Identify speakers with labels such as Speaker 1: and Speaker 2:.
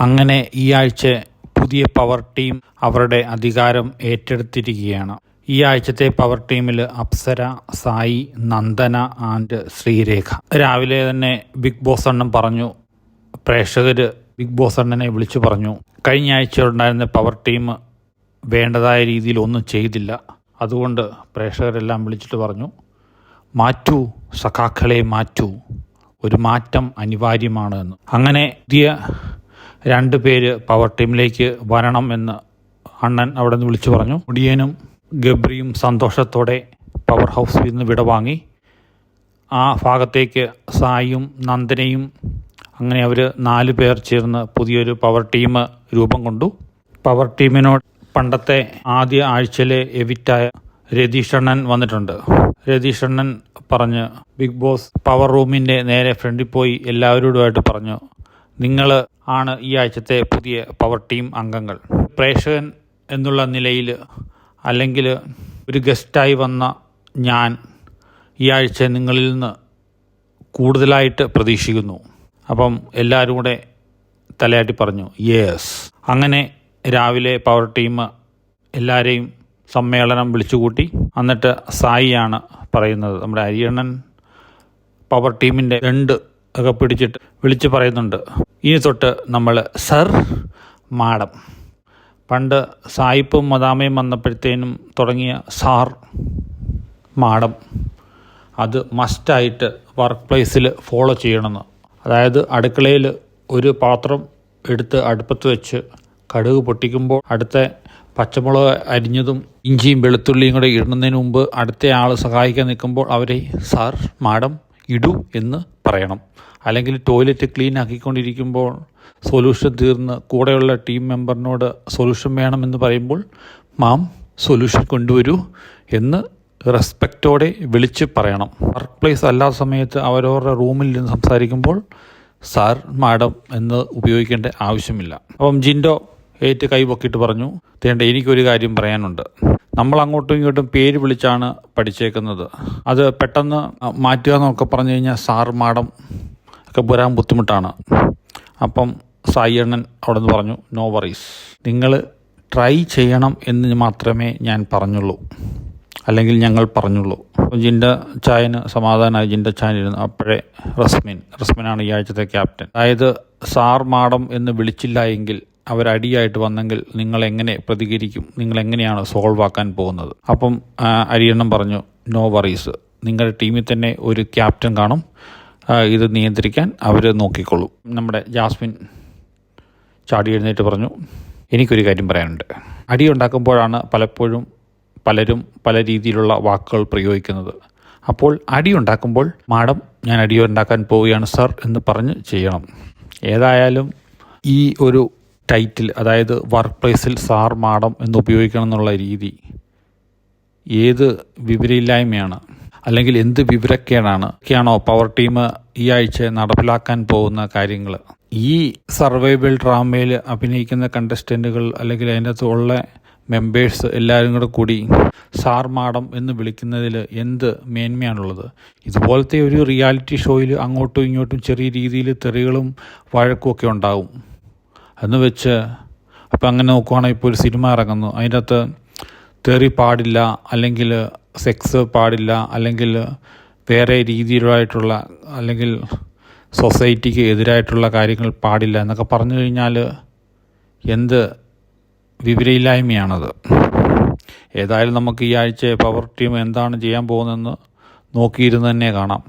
Speaker 1: അങ്ങനെ ഈ ആഴ്ച പുതിയ പവർ ടീം അവരുടെ അധികാരം ഏറ്റെടുത്തിരിക്കുകയാണ്. ഈ ആഴ്ചത്തെ പവർ ടീമിൽ അപ്സര സായി നന്ദന ആൻഡ് ശ്രീരേഖ. രാവിലെ തന്നെ ബിഗ് ബോസ് അണ്ണൻ പറഞ്ഞു പ്രേക്ഷകർ ബിഗ് ബോസ് അണ്ണനെ വിളിച്ചു പറഞ്ഞു കഴിഞ്ഞ ആഴ്ച ഉണ്ടായിരുന്ന പവർ ടീം വേണ്ടതായ രീതിയിൽ ഒന്നും ചെയ്തില്ല. അതുകൊണ്ട് പ്രേക്ഷകരെല്ലാം വിളിച്ചിട്ട് പറഞ്ഞു മാറ്റൂ സഖാക്കളെ മാറ്റൂ. ഒരു മാറ്റം അനിവാര്യമാണ് എന്ന്. അങ്ങനെ പുതിയ രണ്ട് പേര് പവർ ടീമിലേക്ക് വരണം എന്ന് അണ്ണൻ അവിടെ നിന്ന് വിളിച്ചു പറഞ്ഞു. മുടിയനും ഗബ്രിയും സന്തോഷത്തോടെ പവർ ഹൗസിൽ നിന്ന് വിടവാങ്ങി. ആ ഭാഗത്തേക്ക് സായും നന്ദനയും അങ്ങനെ അവർ നാല് പേർ ചേർന്ന് പുതിയൊരു പവർ ടീം രൂപം കൊണ്ടു. പവർ ടീമിനോട് പണ്ടത്തെ ആദ്യ ആഴ്ചയിലെ എവിറ്റായ രതീഷണ്ണൻ വന്നിട്ടുണ്ട്. രതീഷണ്ണൻ പറഞ്ഞ് ബിഗ് ബോസ് പവർ റൂമിന്റെ നേരെ ഫ്രണ്ടിൽ പോയി എല്ലാവരോടുമായിട്ട് പറഞ്ഞു. നിങ്ങൾ ആണ് ഈ ആഴ്ചത്തെ പുതിയ പവർ ടീം അംഗങ്ങൾ. പ്രേക്ഷകൻ എന്നുള്ള നിലയിൽ അല്ലെങ്കിൽ ഒരു ഗസ്റ്റായി വന്ന ഞാൻ ഈ ആഴ്ച നിങ്ങളിൽ നിന്ന് കൂടുതലായിട്ട് പ്രതീക്ഷിക്കുന്നു. അപ്പം എല്ലാവരും കൂടെ തലയാട്ടി പറഞ്ഞു യേസ് അങ്ങനെ രാവിലെ പവർ ടീം എല്ലാവരെയും സമ്മേളനം വിളിച്ചുകൂട്ടി. എന്നിട്ട് സായിയാണ് പറയുന്നത് നമ്മുടെ അരിയണ്ണൻ പവർ ടീമിന്റെ രണ്ട് ഒക്കെ പിടിച്ചിട്ട് വിളിച്ച് പറയുന്നുണ്ട്. ഇനി തൊട്ട് നമ്മൾ സർ മാഡം. പണ്ട് സായിപ്പും മദാമയും വന്നപ്പോഴത്തേനും തുടങ്ങിയ സാർ മാഡം അത് മസ്റ്റായിട്ട് വർക്ക് പ്ലേസിൽ ഫോളോ ചെയ്യണമെന്ന്. അതായത് അടുക്കളയിൽ ഒരു പാത്രം എടുത്ത് അടുപ്പത്ത് വെച്ച് കടുക് പൊട്ടിക്കുമ്പോൾ അടുത്ത പച്ചമുളക് അരിഞ്ഞതും ഇഞ്ചിയും വെളുത്തുള്ളിയും കൂടെ ഇടുന്നതിന് മുമ്പ് അടുത്ത ആൾ സഹായിക്കാൻ നിൽക്കുമ്പോൾ അവരെ സാർ മാഡം ഇടൂ എന്ന് പറയണം. അല്ലെങ്കിൽ ടോയ്ലറ്റ് ക്ലീൻ ആക്കിക്കൊണ്ടിരിക്കുമ്പോൾ സൊല്യൂഷൻ തീർന്ന് കൂടെയുള്ള ടീം മെമ്പറിനോട് സൊല്യൂഷൻ വേണമെന്ന് പറയുമ്പോൾ മാം സൊല്യൂഷൻ കൊണ്ടുവരൂ എന്ന് റെസ്പെക്റ്റോടെ വിളിച്ച് പറയണം. വർക്ക് പ്ലേസ് അല്ലാത്ത സമയത്ത് അവരവരുടെ റൂമിൽ നിന്ന് സംസാരിക്കുമ്പോൾ സാർ മാഡം എന്ന് ഉപയോഗിക്കേണ്ട ആവശ്യമില്ല. അപ്പം ജിൻഡോ ഏറ്റ് കൈ പൊക്കിയിട്ട് പറഞ്ഞു തേണ്ട എനിക്കൊരു കാര്യം പറയാനുണ്ട്. നമ്മൾ അങ്ങോട്ടും ഇങ്ങോട്ടും പേര് വിളിച്ചാണ് പഠിച്ചേക്കുന്നത്. അത് പെട്ടെന്ന് മാറ്റുക എന്നൊക്കെ പറഞ്ഞു കഴിഞ്ഞാൽ സാർ മാഡം ഒക്കെ വരാൻ ബുദ്ധിമുട്ടാണ്. അപ്പം സായി അണ്ണൻ അവിടെ നിന്ന് പറഞ്ഞു നോ വറീസ് നിങ്ങൾ ട്രൈ ചെയ്യണം എന്ന് മാത്രമേ ഞാൻ പറഞ്ഞുള്ളൂ. അല്ലെങ്കിൽ ഞങ്ങൾ പറഞ്ഞുള്ളൂ. ജിന്റെ ചായന് സമാധാനമായി ജിന്റെ ചായൻ ഇരുന്നു അപ്പോഴേ റസ്മിൻ റസ്മിനാണ് ഈ ആഴ്ചത്തെ ക്യാപ്റ്റൻ. അതായത് സാർ മാഡം എന്ന് വിളിച്ചില്ല എങ്കിൽ അവരടിയായിട്ട് വന്നെങ്കിൽ നിങ്ങൾ എങ്ങനെ പ്രതികരിക്കും? നിങ്ങൾ എങ്ങനെയാണ് സോൾവ് ആക്കാൻ പോകുന്നത്? അപ്പം അരിയണ്ണം പറഞ്ഞു നോ വറീസ് നിങ്ങളുടെ ടീമിൽ തന്നെ ഒരു ക്യാപ്റ്റൻ കാണും. ഇത് നിയന്ത്രിക്കാൻ അവർ നോക്കിക്കൊള്ളും. നമ്മുടെ ജാസ്മിൻ ചാടി എഴുന്നേറ്റ് പറഞ്ഞു എനിക്കൊരു കാര്യം പറയാനുണ്ട്. അടി ഉണ്ടാക്കുമ്പോഴാണ് പലപ്പോഴും പലരും പല രീതിയിലുള്ള വാക്കുകൾ പ്രയോഗിക്കുന്നത്. അപ്പോൾ അടി ഉണ്ടാക്കുമ്പോൾ മാഡം ഞാൻ അടി ഉണ്ടാക്കാൻ പോവുകയാണ് സർ എന്ന് പറഞ്ഞ് ചെയ്യണം. ഏതായാലും ഈ ഒരു ടൈറ്റിൽ അതായത് വർക്ക് പ്ലേസിൽ സാർ മാഡം എന്ന് ഉപയോഗിക്കണം എന്നുള്ള രീതി. ഏത് വിവരമില്ലായ്മയാണ് അല്ലെങ്കിൽ എന്ത് വിവരക്കേടാണ് ഒക്കെയാണോ പവർ ടീം ഈ ആഴ്ച നടപ്പിലാക്കാൻ പോകുന്ന കാര്യങ്ങൾ ഈ സർവൈവൽ ഡ്രാമയിൽ അഭിനയിക്കുന്ന കണ്ടസ്റ്റന്റുകൾ അല്ലെങ്കിൽ അതിനകത്തുള്ള മെമ്പേഴ്സ് എല്ലാവരും കൂടെ കൂടി സാർ മാഡം എന്ന് വിളിക്കുന്നതിൽ എന്ത് മേന്മയാണുള്ളത്? ഇതുപോലത്തെ ഒരു റിയാലിറ്റി ഷോയിൽ അങ്ങോട്ടും ഇങ്ങോട്ടും ചെറിയ രീതിയിൽ തെറികളും വഴക്കും ഒക്കെ ഉണ്ടാവും. എന്ന് വെച്ച് അപ്പം അങ്ങനെ നോക്കുവാണെങ്കിൽ ഇപ്പോൾ ഒരു സിനിമ ഇറങ്ങുന്നു. അതിന്റെ അകത്ത് തെറി പാടില്ല അല്ലെങ്കിൽ സെക്സ് പാടില്ല അല്ലെങ്കിൽ വേറെ രീതിയിലായിട്ടുള്ള അല്ലെങ്കിൽ സൊസൈറ്റിക്ക് എതിരായിട്ടുള്ള കാര്യങ്ങൾ പാടില്ല എന്നൊക്കെ പറഞ്ഞു കഴിഞ്ഞാൽ എന്ത് വിവരയില്ലായ്മയാണത്. ഏതായാലും നമുക്ക് ഈ ആഴ്ച പവർ ടീം എന്താണ് ചെയ്യാൻ പോകുന്നതെന്ന് നോക്കിയിരുന്ന് തന്നെ കാണാം.